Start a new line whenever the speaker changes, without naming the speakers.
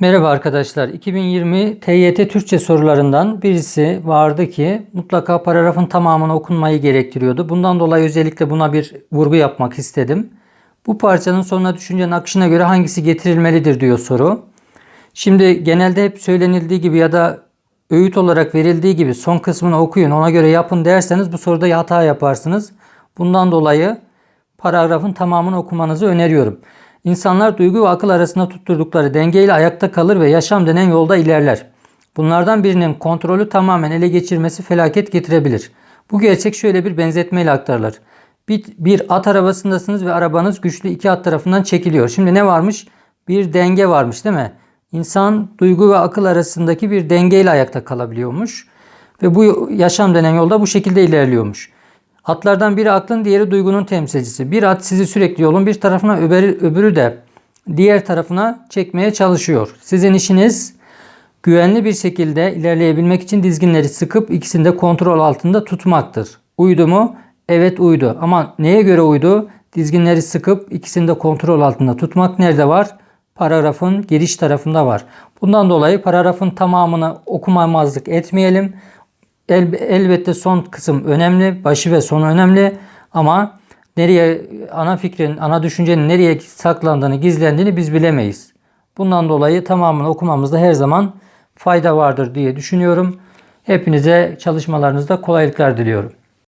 Merhaba arkadaşlar. 2020 TYT Türkçe sorularından birisi vardı ki mutlaka paragrafın tamamını okunmayı gerektiriyordu. Bundan dolayı özellikle buna bir vurgu yapmak istedim. Bu parçanın sonuna düşüncenin akışına göre hangisi getirilmelidir diyor soru. Şimdi genelde hep söylenildiği gibi ya da öğüt olarak verildiği gibi son kısmını okuyun ona göre yapın derseniz bu soruda hata yaparsınız. Bundan dolayı paragrafın tamamını okumanızı öneriyorum. İnsanlar duygu ve akıl arasında tutturdukları dengeyle ayakta kalır ve yaşam denen yolda ilerler. Bunlardan birinin kontrolü tamamen ele geçirmesi felaket getirebilir. Bu gerçek şöyle bir benzetmeyle aktarılır. Bir, bir at arabasındasınız ve arabanız güçlü iki at tarafından çekiliyor. Şimdi ne varmış? Bir denge varmış değil mi? İnsan duygu ve akıl arasındaki bir dengeyle ayakta kalabiliyormuş. Ve bu yaşam denen yolda bu şekilde ilerliyormuş. Atlardan biri aklın, diğeri duygunun temsilcisi. Bir at sizi sürekli yolun bir tarafına, öbürü, öbürü de diğer tarafına çekmeye çalışıyor. Sizin işiniz güvenli bir şekilde ilerleyebilmek için dizginleri sıkıp ikisini de kontrol altında tutmaktır. Uydu mu? Evet uydu. Ama neye göre uydu? Dizginleri sıkıp ikisini de kontrol altında tutmak nerede var? Paragrafın giriş tarafında var. Bundan dolayı paragrafın tamamını okumamazlık etmeyelim. El, elbette son kısım önemli, başı ve sonu önemli ama nereye ana fikrin, ana düşüncenin nereye saklandığını, gizlendiğini biz bilemeyiz. Bundan dolayı tamamını okumamızda her zaman fayda vardır diye düşünüyorum. Hepinize çalışmalarınızda kolaylıklar diliyorum.